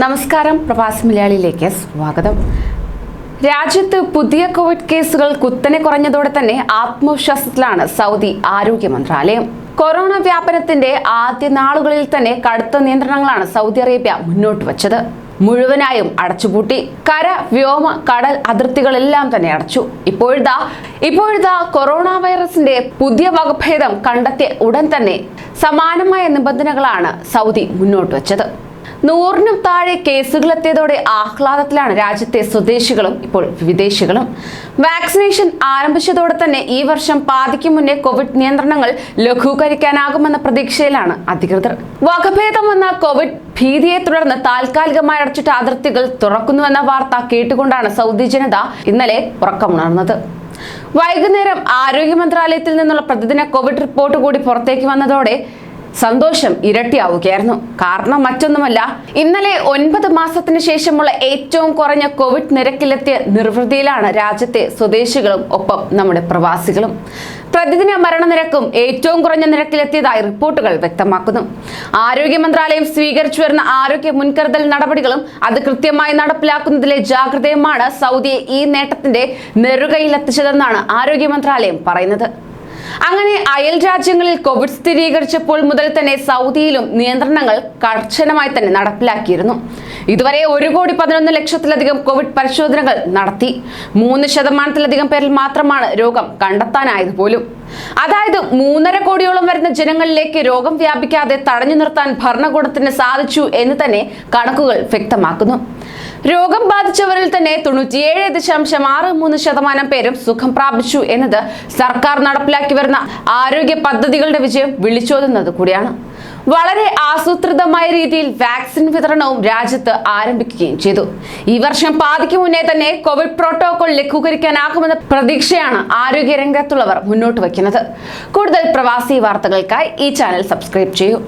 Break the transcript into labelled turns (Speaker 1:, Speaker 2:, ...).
Speaker 1: നമസ്കാരം പ്രവാസി മലയാളിയിലേക്ക് സ്വാഗതം. രാജ്യത്ത് പുതിയ കോവിഡ് കേസുകൾ കുത്തനെ കുറഞ്ഞതോടെ തന്നെ ആത്മവിശ്വാസത്തിലാണ് സൗദി ആരോഗ്യ മന്ത്രാലയം. കൊറോണ വ്യാപനത്തിന്റെ ആദ്യ നാളുകളിൽ തന്നെ കടുത്ത നിയന്ത്രണങ്ങളാണ് സൗദി അറേബ്യ മുന്നോട്ട് വച്ചത്. മുഴുവനായും അടച്ചുപൂട്ടി കര വ്യോമ കടൽ അതിർത്തികളെല്ലാം തന്നെ അടച്ചു. ഇപ്പോഴിതാ ഇപ്പോഴിതാ കൊറോണ വൈറസിന്റെ പുതിയ വകഭേദം കണ്ടെത്തിയ ഉടൻ തന്നെ സമാനമായ നിബന്ധനകളാണ് സൗദി മുന്നോട്ട് വച്ചത്. നൂറിനും താഴെ കേസുകളെത്തിയതോടെ ആഹ്ലാദത്തിലാണ് രാജ്യത്തെ സ്വദേശികളും ഇപ്പോൾ വിദേശികളും. വാക്സിനേഷൻ ആരംഭിച്ചതോടെ തന്നെ ഈ വർഷം പാതിക്ക് മുന്നേ കോവിഡ് നിയന്ത്രണങ്ങൾ ലഘൂകരിക്കാനാകുമെന്ന പ്രതീക്ഷയിലാണ് അധികൃതർ. വകഭേദം വന്ന കോവിഡ് ഭീതിയെ തുടർന്ന് താൽക്കാലികമായി അടച്ചിട്ട അതിർത്തികൾ തുറക്കുന്നുവെന്ന വാർത്ത കേട്ടുകൊണ്ടാണ് സൗദി ജനത ഇന്നലെ ഉറക്കമുണർന്നത്. വൈകുന്നേരം ആരോഗ്യ മന്ത്രാലയത്തിൽ നിന്നുള്ള പ്രതിദിന കോവിഡ് റിപ്പോർട്ട് കൂടി പുറത്തേക്ക് വന്നതോടെ സന്തോഷം ഇരട്ടിയാവുകയായിരുന്നു. കാരണം മറ്റൊന്നുമല്ല ഇന്നലെ ഒൻപത് മാസത്തിന് ശേഷമുള്ള ഏറ്റവും കുറഞ്ഞ കോവിഡ് നിരക്കിലെത്തിയ നിർവൃതിയിലാണ് രാജ്യത്തെ സ്വദേശികളും ഒപ്പം നമ്മുടെ പ്രവാസികളും. പ്രതിദിന മരണനിരക്കും ഏറ്റവും കുറഞ്ഞ നിരക്കിലെത്തിയതായി റിപ്പോർട്ടുകൾ വ്യക്തമാക്കുന്നു. ആരോഗ്യ മന്ത്രാലയം സ്വീകരിച്ചു വരുന്ന ആരോഗ്യ മുൻകരുതൽ നടപടികളും അത് കൃത്യമായി നടപ്പിലാക്കുന്നതിലെ ജാഗ്രതയുമാണ് സൗദിയെ ഈ നേട്ടത്തിന്റെ നെറുകയിലെത്തിച്ചതെന്നാണ് ആരോഗ്യ മന്ത്രാലയം പറയുന്നത്. അങ്ങനെ അയൽ രാജ്യങ്ങളിൽ കോവിഡ് സ്ഥിരീകരിച്ചപ്പോൾ മുതൽ തന്നെ സൗദിയിലും നിയന്ത്രണങ്ങൾ കർശനമായി തന്നെ നടപ്പിലാക്കിയിരുന്നു. ഇതുവരെ ഒരു കോടി പതിനൊന്ന് ലക്ഷത്തിലധികം കോവിഡ് പരിശോധനകൾ നടത്തി. മൂന്ന് ശതമാനത്തിലധികം പേരിൽ മാത്രമാണ് രോഗം കണ്ടെത്താനായത് പോലും. അതായത് മൂന്നര കോടിയോളം വരുന്ന ജനങ്ങളിലേക്ക് രോഗം വ്യാപിക്കാതെ തടഞ്ഞു നിർത്താൻ ഭരണകൂടത്തിന് സാധിച്ചു എന്ന് തന്നെ കണക്കുകൾ വ്യക്തമാക്കുന്നു. രോഗം ബാധിച്ചവരിൽ തന്നെ തൊണ്ണൂറ്റിയേഴ് ദശാംശം ആറ് മൂന്ന് ശതമാനം പേരും സുഖം പ്രാപിച്ചു എന്നത് സർക്കാർ നടപ്പിലാക്കി വരുന്ന ആരോഗ്യ പദ്ധതികളുടെ വിജയം വിളിച്ചോതുന്നത് കൂടിയാണ്. വളരെ ആസൂത്രിതമായ രീതിയിൽ വാക്സിൻ വിതരണവും രാജ്യത്ത് ആരംഭിക്കുകയും ചെയ്തു. ഈ വർഷം പാതിക്ക് മുന്നേ തന്നെ കോവിഡ് പ്രോട്ടോകോൾ ലഘൂകരിക്കാനാകുമെന്ന പ്രതീക്ഷയാണ് ആരോഗ്യ രംഗത്തുള്ളവർ മുന്നോട്ട് വയ്ക്കുന്നത്. കൂടുതൽ പ്രവാസി വാർത്തകൾക്കായി ഈ ചാനൽ സബ്സ്ക്രൈബ് ചെയ്യൂ.